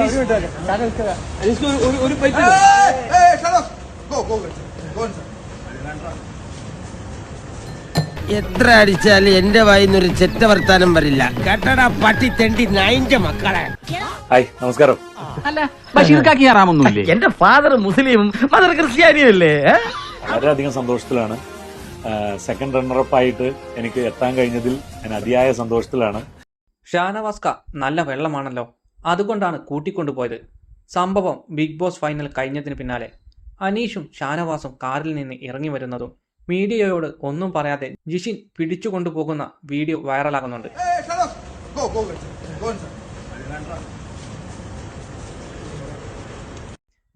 ഒരു- ഒരു- ഒരു പൈപ്പ് എത്ര അടിച്ചാലും എന്റെ വായിന്നൊരു ചെറ്റ വർത്താനം വരില്ല. കേട്ടടാ പട്ടി തെണ്ടി നൈന്റെ മക്കളെ. ഹായ് നമസ്കാരം. അല്ല ബഷീർക്കാക്കി കയറാമൊന്നുമില്ലേ എന്റെ ഫാദർ മുസ്ലിമും മദർ ക്രിസ്ത്യാനിയും അല്ലേ? വളരെയധികം സന്തോഷത്തിലാണ്. സെക്കൻഡ് റണ്ണറപ്പ് ആയിട്ട് എനിക്ക് എത്താൻ കഴിഞ്ഞതിൽ ഞാൻ അതിയായ സന്തോഷത്തിലാണ്. ഷാനവാസ്ക നല്ല വെള്ളമാണല്ലോ. അതുകൊണ്ടാണ് കൂട്ടിക്കൊണ്ടുപോയത്. സംഭവം ബിഗ് ബോസ് ഫൈനൽ കഴിഞ്ഞതിന് പിന്നാലെ അനീഷും ഷാനവാസും കാറിൽ നിന്ന് ഇറങ്ങി വരുന്നതും മീഡിയയോട് ഒന്നും പറയാതെ ജിഷിൻ പിടിച്ചുകൊണ്ടുപോകുന്ന വീഡിയോ വൈറലാകുന്നുണ്ട്.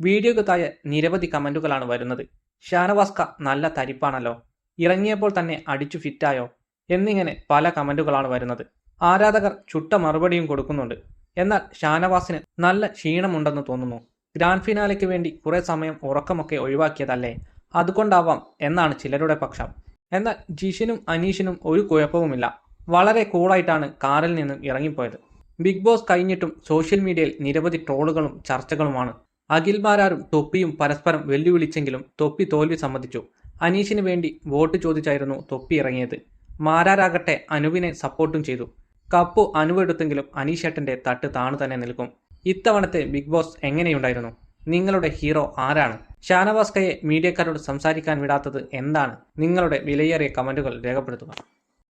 വീഡിയോക്ക് താഴെ നിരവധി കമന്റുകളാണ് വരുന്നത്. ഷാനവാസ്ക നല്ല തരിപ്പാണല്ലോ. ഇറങ്ങിയപ്പോൾ തന്നെ അടിച്ചു ഫിറ്റായോ എന്നിങ്ങനെ പല കമന്റുകളാണ് വരുന്നത്. ആരാധകർ ചുട്ട മറുപടിയും കൊടുക്കുന്നുണ്ട്. എന്നാൽ ഷാനവാസിന് നല്ല ക്ഷീണമുണ്ടെന്ന് തോന്നുന്നു. ഗ്രാൻഡ് ഫിനാലയ്ക്ക് വേണ്ടി കുറേ സമയം ഉറക്കമൊക്കെ ഒഴിവാക്കിയതല്ലേ? അതുകൊണ്ടാവാം എന്നാണ് ചിലരുടെ പക്ഷം. എന്നാൽ ജിഷിനും അനീഷിനും ഒരു കുഴപ്പവുമില്ല. വളരെ കൂളായിട്ടാണ് കാറിൽ നിന്നും ഇറങ്ങിപ്പോയത്. ബിഗ് ബോസ് കഴിഞ്ഞിട്ടും സോഷ്യൽ മീഡിയയിൽ നിരവധി ട്രോളുകളും ചർച്ചകളുമാണ്. അഖിൽമാരാരും തൊപ്പിയും പരസ്പരം വെല്ലുവിളിച്ചെങ്കിലും തൊപ്പി തോൽവി സമ്മതിച്ചു. അനീഷിന് വേണ്ടി വോട്ട് ചോദിച്ചായിരുന്നു തൊപ്പി ഇറങ്ങിയത്. മാരാരാകട്ടെ അനുവിനെ സപ്പോർട്ടും ചെയ്തു. കപ്പു അനുവെടുത്തെങ്കിലും അനീഷേട്ടന്റെ തട്ട് താണു തന്നെ നിൽക്കും. ഇത്തവണത്തെ ബിഗ് ബോസ് എങ്ങനെയുണ്ടായിരുന്നു? നിങ്ങളുടെ ഹീറോ ആരാണ്? ഷാനവാസ്കയെ മീഡിയക്കാരോട് സംസാരിക്കാൻ വിടാത്തത് എന്താണ്? നിങ്ങളുടെ വിലയേറിയ കമന്റുകൾ രേഖപ്പെടുത്തുക.